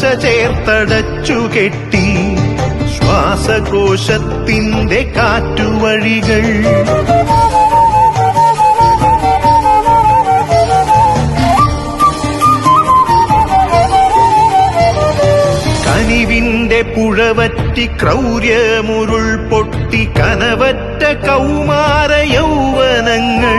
ഉകക്കറപ്പശ ചേർത്തടച്ചു കെട്ടി. ശ്വാസകോശത്തിന്റെ കാറ്റുവഴികൾ. കനിവിന്റെ പുഴവറ്റി ക്രൗര്യമുരുൾ പൊട്ടി കനവറ്റ കൗമാര യൗവനങ്ങൾ.